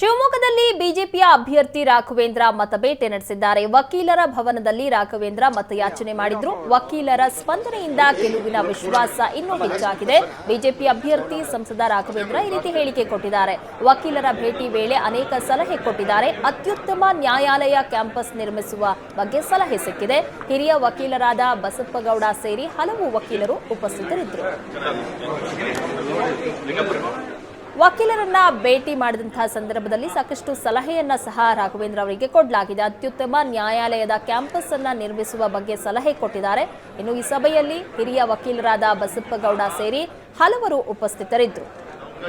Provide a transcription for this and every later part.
ಶಿವಮೊಗ್ಗದಲ್ಲಿ ಬಿಜೆಪಿಯ ಅಭ್ಯರ್ಥಿ ರಾಘವೇಂದ್ರ ಮತಬೇಟೆ ನಡೆಸಿದ್ದಾರೆ. ವಕೀಲರ ಭವನದಲ್ಲಿ ರಾಘವೇಂದ್ರ ಮತಯಾಚನೆ ಮಾಡಿದ್ರು. ವಕೀಲರ ಸ್ಪಂದನೆಯಿಂದ ಗೆಲುವಿನ ವಿಶ್ವಾಸ ಇನ್ನೂ ಹೆಚ್ಚಾಗಿದೆ. ಬಿಜೆಪಿ ಅಭ್ಯರ್ಥಿ ಸಂಸದ ರಾಘವೇಂದ್ರ ಈ ರೀತಿ ಹೇಳಿಕೆ ಕೊಟ್ಟಿದ್ದಾರೆ. ವಕೀಲರ ಭೇಟಿ ವೇಳೆ ಅನೇಕ ಸಲಹೆ ಕೊಟ್ಟಿದ್ದಾರೆ. ಅತ್ಯುತ್ತಮ ನ್ಯಾಯಾಲಯ ಕ್ಯಾಂಪಸ್ ನಿರ್ಮಿಸುವ ಬಗ್ಗೆ ಸಲಹೆ ಸಿಕ್ಕಿದೆ. ಹಿರಿಯ ವಕೀಲರಾದ ಬಸಪ್ಪಗೌಡ ಸೇರಿ ಹಲವು ವಕೀಲರು ಉಪಸ್ಥಿತರಿದ್ದರು. ವಕೀಲರನ್ನ ಭೇಟಿ ಮಾಡಿದಂತಹ ಸಂದರ್ಭದಲ್ಲಿ ಸಾಕಷ್ಟು ಸಲಹೆಯನ್ನ ಸಹ ರಾಘವೇಂದ್ರ ಅವರಿಗೆ ಕೊಡಲಾಗಿದೆ. ಅತ್ಯುತ್ತಮ ನ್ಯಾಯಾಲಯದ ಕ್ಯಾಂಪಸ್ ಅನ್ನ ನಿರ್ಮಿಸುವ ಬಗ್ಗೆ ಸಲಹೆ ಕೊಟ್ಟಿದ್ದಾರೆ. ಇನ್ನು ಈ ಸಭೆಯಲ್ಲಿ ಹಿರಿಯ ವಕೀಲರಾದ ಬಸಪ್ಪಗೌಡ ಸೇರಿ ಹಲವರು ಉಪಸ್ಥಿತರಿದ್ದರು.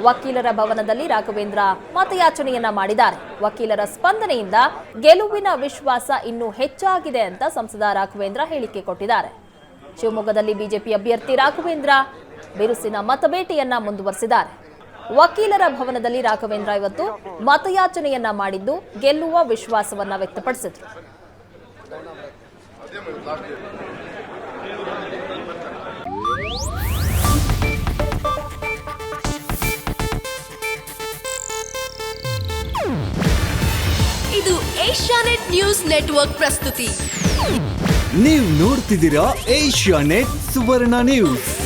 ವಕೀಲರ ಭವನದಲ್ಲಿ ರಾಘವೇಂದ್ರ ಮತಯಾಚನೆಯನ್ನ ಮಾಡಿದ್ದಾರೆ. ವಕೀಲರ ಸ್ಪಂದನೆಯಿಂದ ಗೆಲುವಿನ ವಿಶ್ವಾಸ ಇನ್ನೂ ಹೆಚ್ಚಾಗಿದೆ ಅಂತ ಸಂಸದ ರಾಘವೇಂದ್ರ ಹೇಳಿಕೆ ಕೊಟ್ಟಿದ್ದಾರೆ. ಶಿವಮೊಗ್ಗದಲ್ಲಿ ಬಿಜೆಪಿ ಅಭ್ಯರ್ಥಿ ರಾಘವೇಂದ್ರ ಬಿರುಸಿನ ಮತಬೇಟೆಯನ್ನ ಮುಂದುವರೆಸಿದ್ದಾರೆ. ವಕೀಲರ ಭವನದಲ್ಲಿ ರಾಘವೇಂದ್ರ ಇವತ್ತು ಮತಯಾಚನೆಯನ್ನ ಮಾಡಿದ್ದು ಗೆಲ್ಲುವ ವಿಶ್ವಾಸವನ್ನ ವ್ಯಕ್ತಪಡಿಸಿದ್ರು. ಇದು ಏಷ್ಯಾನೆಟ್ ನ್ಯೂಸ್ ನೆಟ್ವರ್ಕ್ ಪ್ರಸ್ತುತಿ. ನೀವು ನೋಡ್ತಿದ್ದೀರಾ ಏಷ್ಯಾ ನೆಟ್ ಸುವರ್ಣ ನ್ಯೂಸ್.